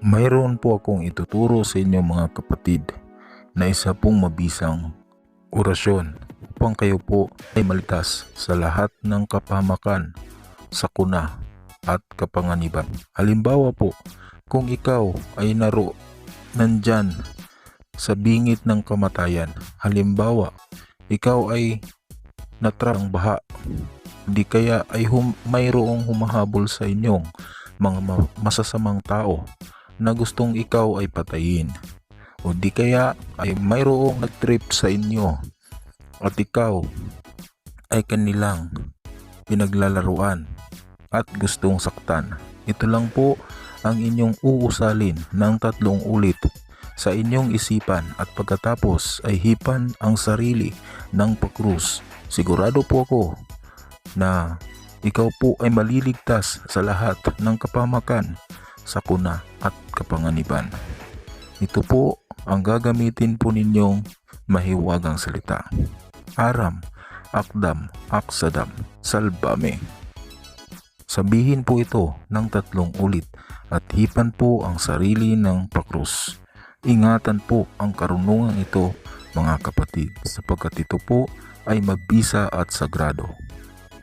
Mayroon po akong ituturo sa inyo mga kapatid na isa pong mabisang orasyon upang kayo po ay malitas sa lahat ng kapamakan, sakuna at kapanganiban. Halimbawa po, kung ikaw ay naro nandyan sa bingit ng kamatayan, halimbawa, ikaw ay natrang baha, di kaya ay hum- mayroong humahabol sa inyong mga ma- masasamang tao na gustong ikaw ay patayin. O di kaya ay mayroong nagtrip sa inyo at ikaw ay kanilang pinaglalaruan at gustong saktan. Ito lang po ang inyong uusalin ng tatlong ulit sa inyong isipan at pagkatapos ay hipan ang sarili ng pakrus. Sigurado po ako na ikaw po ay maliligtas sa lahat ng kapamakan, sakuna at kapanganiban. Ito po ang gagamitin po ninyong mahiwagang salita. Aram, akdam, aksadam, salbame. Sabihin po ito ng tatlong ulit at hipan po ang sarili ng pakrus. Ingatan po ang karunungan ito mga kapatid sapagkat ito po ay mabisa at sagrado.